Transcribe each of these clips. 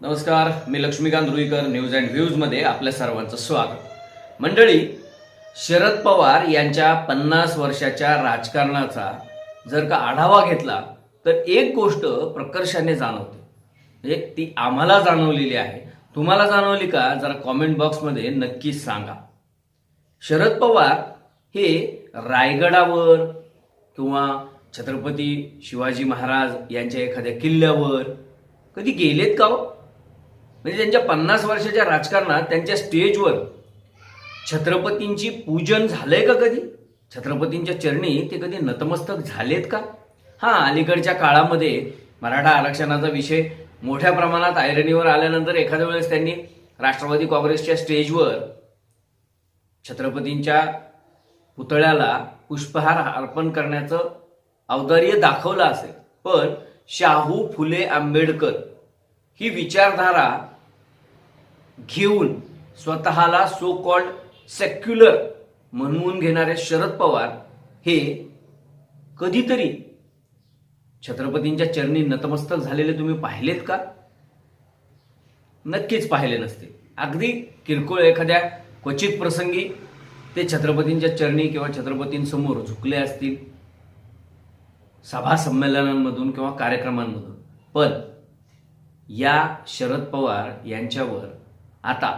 नमस्कार मी Laxmikant Ruikar news and व्ह्यूजमध्ये आपल्या सर्वांचं स्वागत. मंडळी शरद पवार यांच्या पन्नास वर्षाच्या राजकारणाचा जर का आढावा घेतला तर एक गोष्ट प्रकर्षाने जाणवते. म्हणजे ती आम्हाला जाणवलेली आहे. तुम्हाला जाणवली का? जरा कॉमेंट बॉक्समध्ये नक्कीच सांगा. शरद पवार हे रायगडावर किंवा छत्रपती शिवाजी महाराज यांच्या एखाद्या किल्ल्यावर कधी गेलेत का हो? म्हणजे त्यांच्या पन्नास वर्षाच्या राजकारणात त्यांच्या स्टेजवर छत्रपतींची पूजन झालंय का कधी? छत्रपतींच्या चरणी ते कधी नतमस्तक झालेत का? हा अलीकडच्या काळामध्ये मराठा आरक्षणाचा विषय मोठ्या प्रमाणात आयरणीवर आल्यानंतर एखाद्या वेळेस त्यांनी राष्ट्रवादी काँग्रेसच्या स्टेजवर छत्रपतींच्या पुतळ्याला पुष्पहार अर्पण करण्याचं औदार्य दाखवलं असेल. पण शाहू फुले आंबेडकर ही विचारधारा घेऊन स्वतःला सो कॉल्ड सेक्युलर म्हणवून घेणारे शरद पवार हे कधीतरी छत्रपतींच्या चरणी नतमस्तक झालेले तुम्ही पाहिलेत का? नक्कीच पाहिले नसते. अगदी किरकोळ एखाद्या क्वचित प्रसंगी ते छत्रपतींच्या चरणी किंवा छत्रपतींसमोर झुकले असतील. सभा संमेलनांमधून किंवा कार्यक्रमांमधून. पण या शरद पवार यांच्यावर आता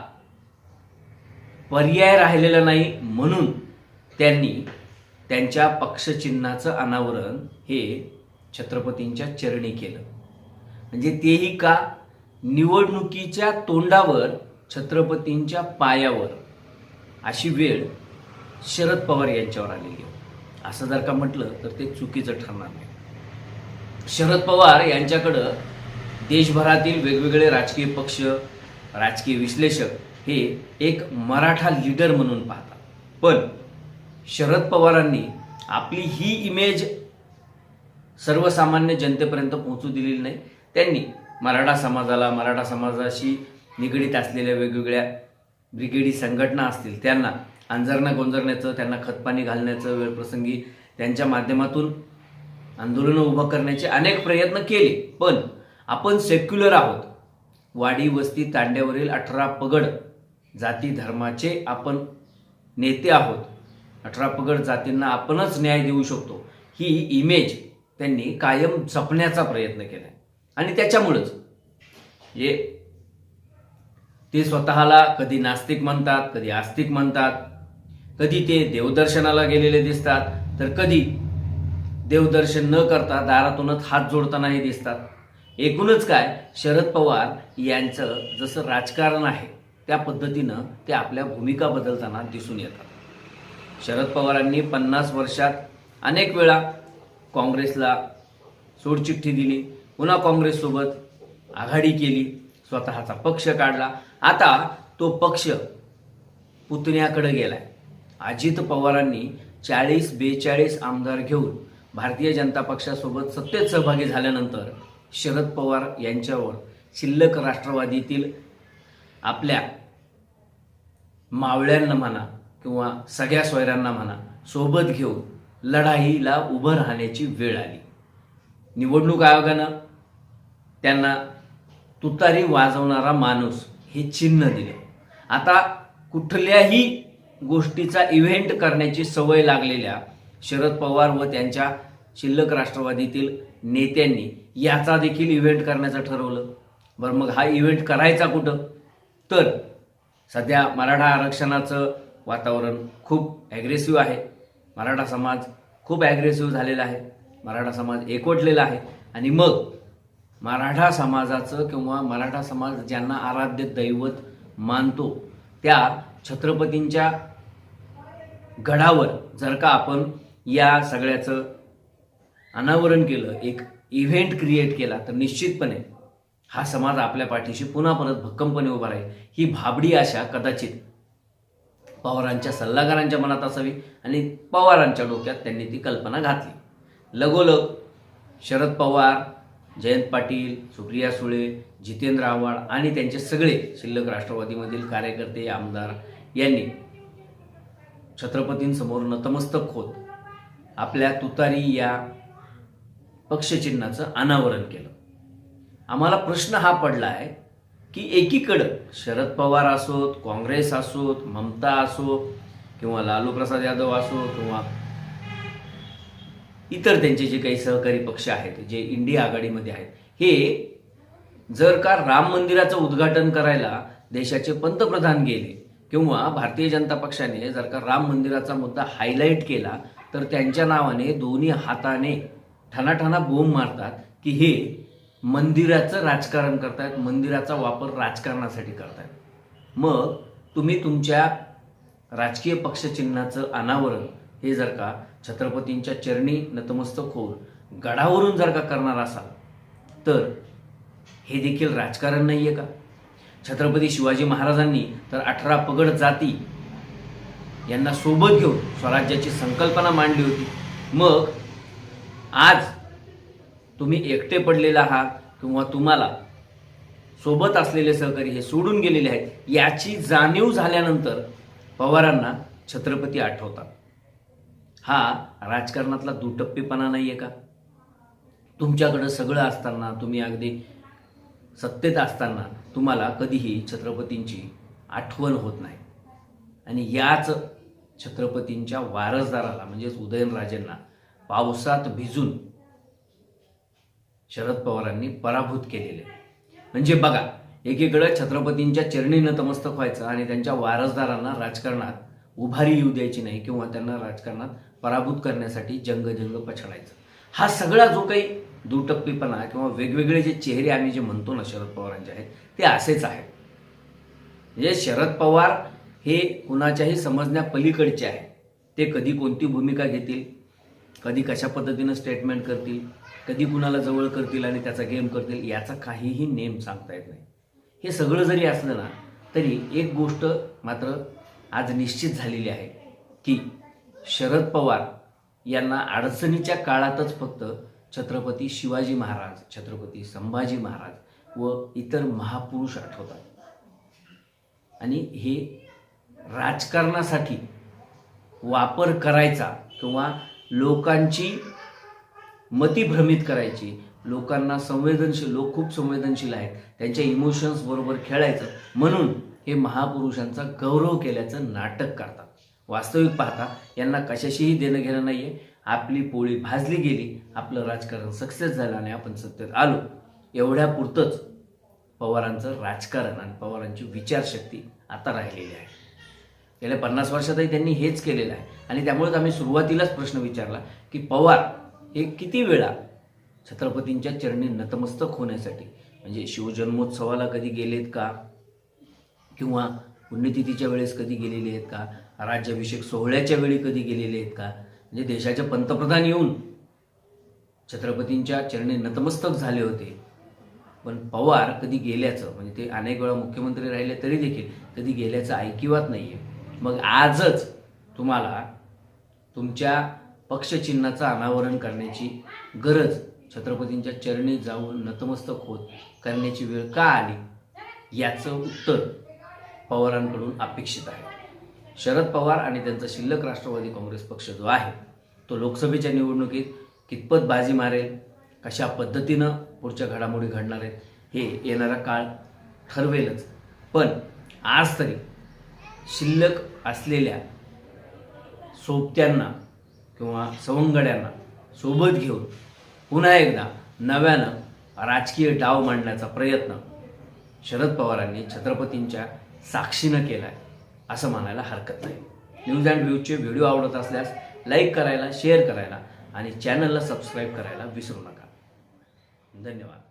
पर्याय राहिलेला नाही म्हणून त्यांनी त्यांच्या पक्षचिन्हाचं अनावरण हे छत्रपतींच्या चरणी केलं. म्हणजे तेही का? निवडणुकीच्या तोंडावर छत्रपतींच्या पायावर अशी वेळ शरद पवार यांच्यावर आलेली आहे असं जर का म्हटलं तर ते चुकीचं ठरणार नाही. शरद पवार यांच्याकडं देशभरातील वेगवेगळे राजकीय पक्ष राजकीय विश्लेषक हे एक मराठा लीडर म्हणून पाहतात. पण शरद पवारांनी आपली ही इमेज सर्वसामान्य जनतेपर्यंत पोहोचू दिलेली नाही. त्यांनी मराठा समाजाला मराठा समाजाशी निगडीत असलेल्या वेगवेगळ्या ब्रिगेडी संघटना असतील त्यांना अंजरणं गोंजरण्याचं त्यांना खतपाणी घालण्याचं वेळप्रसंगी त्यांच्या माध्यमातून आंदोलनं उभं करण्याचे अनेक प्रयत्न केले. पण आपण सेक्युलर आहोत. वाडी वस्ती तांड्यावरील अठरा पगड जाती धर्माचे आपण नेते आहोत. अठरा पगड जातींना आपणच न्याय देऊ शकतो. ही इमेज त्यांनी कायम जपण्याचा प्रयत्न केला आणि त्याच्यामुळंच हे ते स्वतःला कधी नास्तिक म्हणतात कधी आस्तिक म्हणतात कधी ते देवदर्शनाला गेलेले दिसतात तर कधी देवदर्शन न करता दारातूनच हात जोडतानाही दिसतात. एकूणच काय? शरद पवार यांचं जसं राजकारण आहे त्या पद्धतीनं ते आपल्या भूमिका बदलताना दिसून येतात. शरद पवारांनी पन्नास वर्षात अनेक वेळा काँग्रेसला सोडचिठ्ठी दिली पुन्हा काँग्रेससोबत आघाडी केली स्वतःचा पक्ष काढला. आता तो पक्ष पुतण्याकडे गेलाय. अजित पवारांनी चाळीस बेचाळीस आमदार घेऊन भारतीय जनता पक्षासोबत सत्तेत सहभागी झाल्यानंतर शरद पवार यांच्यावर शिल्लक राष्ट्रवादीतील आपल्या मावळ्यांना म्हणा किंवा सगळ्या सोयऱ्यांना म्हणा सोबत घेऊन लढाईला उभं राहण्याची वेळ आली. निवडणूक आयोगानं त्यांना तुतारी वाजवणारा माणूस हे चिन्ह दिले. आता कुठल्याही गोष्टीचा इव्हेंट करण्याची सवय लागलेल्या शरद पवार व त्यांच्या शिल्लक राष्ट्रवादीतील नेत्यांनी याचा देखील इव्हेंट करण्याचं ठरवलं. बरं मग हा इव्हेंट करायचा कुठं? तर सध्या मराठा आरक्षणाचं वातावरण खूप ॲग्रेसिव्ह आहे. मराठा समाज खूप ॲग्रेसिव्ह झालेला आहे. मराठा समाज एकवटलेला आहे. आणि मग मराठा समाजाचं किंवा मराठा समाज ज्यांना आराध्य दैवत मानतो त्या छत्रपतींच्या गडावर जर का आपण या सगळ्याचं अनावरण केलं एक इव्हेंट क्रिएट केला तर निश्चितपणे हा समाज आपल्या पाठीशी पुन्हा परत भक्कमपणे उभा राहील. ही भाबडी आशा कदाचित पवारांच्या सल्लागारांच्या मनात असावी आणि पवारांच्या डोक्यात त्यांनी ती कल्पना घातली. लगोलग शरद पवार जयंत पाटील सुप्रिया सुळे जितेंद्र आव्हाड आणि त्यांचे सगळे शिल्लक राष्ट्रवादीमधील कार्यकर्ते आमदार यांनी छत्रपतींसमोर नतमस्तक होत आपल्या तुतारी या पक्षचिन्हाचं अनावरण केलं. आम्हाला प्रश्न हा पडला आहे की एकीकडं शरद पवार असोत काँग्रेस असोत ममता असो किंवा लालू प्रसाद यादव असो किंवा इतर त्यांचे जे काही सहकारी पक्ष आहेत जे इंडिया आघाडीमध्ये आहेत हे जर का राम मंदिराचं उद्घाटन करायला देशाचे पंतप्रधान गेले किंवा भारतीय जनता पक्षाने जर का राम मंदिराचा मुद्दा हायलाईट केला तर त्यांच्या नावाने दोन्ही हाताने ठणाठणा बोंब मारतात की हे मंदिराचं राजकारण करतायत मंदिराचा वापर राजकारणासाठी करतायत. मग तुम्ही तुमच्या राजकीय पक्षचिन्हाचं अनावरण हे जर का छत्रपतींच्या चरणी नतमस्तक होऊन गडावरून जर का करणार असाल तर हे देखील राजकारण नाही आहे का? छत्रपती शिवाजी महाराजांनी तर अठरा पगड जाती यांना सोबत घेऊन स्वराज्याची संकल्पना मांडली होती. मग आज तुम्ही एकटे पडलेला आहात किंवा तुम्हाला सोबत असलेले सहकारी हे सोडून गेलेले आहेत याची जाणीव झाल्यानंतर पवारांना छत्रपती आठवतात. हा राजकारणातला दुटप्पीपणा नाही आहे का? तुमच्याकडं सगळं असताना तुम्ही अगदी सत्तेत असताना तुम्हाला कधीही छत्रपतींची आठवण होत नाही. आणि याच छत्रपतींच्या वारसदाराला म्हणजेच उदयनराजेंना पावसात भिजून शरद पवारांनी पराभूत केलेले. म्हणजे बघा एकीकडं छत्रपतींच्या चरणी नतमस्तक व्हायचं आणि त्यांच्या वारसदारांना राजकारणात उभारी येऊ द्यायची नाही किंवा त्यांना राजकारणात पराभूत करण्यासाठी जंगजंग पछडायचं. हा सगळा जो काही दुटप्पीपणा किंवा वेगवेगळे जे चेहरे आम्ही जे म्हणतो ना शरद पवारांचे आहेत ते असेच आहेत. म्हणजे शरद पवार हे कुणाच्याही समजण्यापलीकडचे आहे ते कधी कोणती भूमिका घेतील? कधी कशा पद्धतीनं स्टेटमेंट करतील कधी कुणाला जवळ करतील आणि त्याचा गेम करतील याचा काहीही नेम सांगता येत नाही. हे सगळं जरी असलं ना तरी एक गोष्ट मात्र आज निश्चित झालेली आहे की शरद पवार यांना अडचणीच्या काळातच फक्त छत्रपती शिवाजी महाराज छत्रपती संभाजी महाराज व इतर महापुरुष आठवतात. आणि हे राजकारणासाठी वापर करायचा किंवा लोकांची मती भ्रमित करायची. लोकांना संवेदनशील लोक खूप संवेदनशील आहेत. त्यांच्या इमोशन्स बरोबर खेळायचं. म्हणून हे महापुरुषांचा गौरव केल्याचं नाटक करतात. वास्तविक पाहता यांना कशाशीही देणं घेणं नाही आहे आपली पोळी भाजली गेली आपलं राजकारण सक्सेस झालं आणि आपण सत्तेत आलो. एवढ्या पुरतंच पवारांचं राजकारण आणि पवारांची विचारशक्ती आता राहिलेली आहे. गेल्या पन्नास वर्षातही त्यांनी हेच केलेलं आहे. आणि त्यामुळेच आम्ही सुरुवातीलाच प्रश्न विचारला की पवार हे किती वेळा छत्रपतींच्या चरणी नतमस्तक होण्यासाठी म्हणजे शिवजन्मोत्सवाला कधी गेलेत का? किंवा पुण्यतिथीच्या वेळेस कधी गेलेले आहेत का? राज्याभिषेक सोहळ्याच्या वेळी कधी गेलेले आहेत का? म्हणजे देशाचे पंतप्रधान येऊन छत्रपतींच्या चरणी नतमस्तक झाले होते. पण पवार कधी गेल्याचं म्हणजे ते अनेक वेळा मुख्यमंत्री राहिले तरी देखील कधी गेल्याचं ऐकिवात नाही आहे मग आजच तुम्हाला तुमच्या पक्षचिन्हाचं अनावरण करण्याची गरज छत्रपतींच्या चरणी जाऊन नतमस्तक होत करण्याची वेळ का आली? याचं उत्तर पवारांकडून अपेक्षित आहे. शरद पवार आणि त्यांचा शिल्लक राष्ट्रवादी काँग्रेस पक्ष जो आहे तो लोकसभेच्या निवडणुकीत कितपत बाजी मारेल कशा पद्धतीनं पुढच्या घडामोडी घडणार आहेत हे येणारा काळ ठरवेलच. पण आज तरी शिल्लक असलेल्या सोबत्यांना किंवा सवंगड्यांना सोबत घेऊन पुन्हा एकदा नव्यानं राजकीय डाव मांडण्याचा प्रयत्न शरद पवारांनी छत्रपतींच्या साक्षीनं केला आहे असं म्हणायला हरकत नाही. न्यूज अँड व्ह्यूजचे व्हिडिओ आवडत असल्यास लाईक करायला शेअर करायला आणि चॅनलला सबस्क्राईब करायला विसरू नका. धन्यवाद.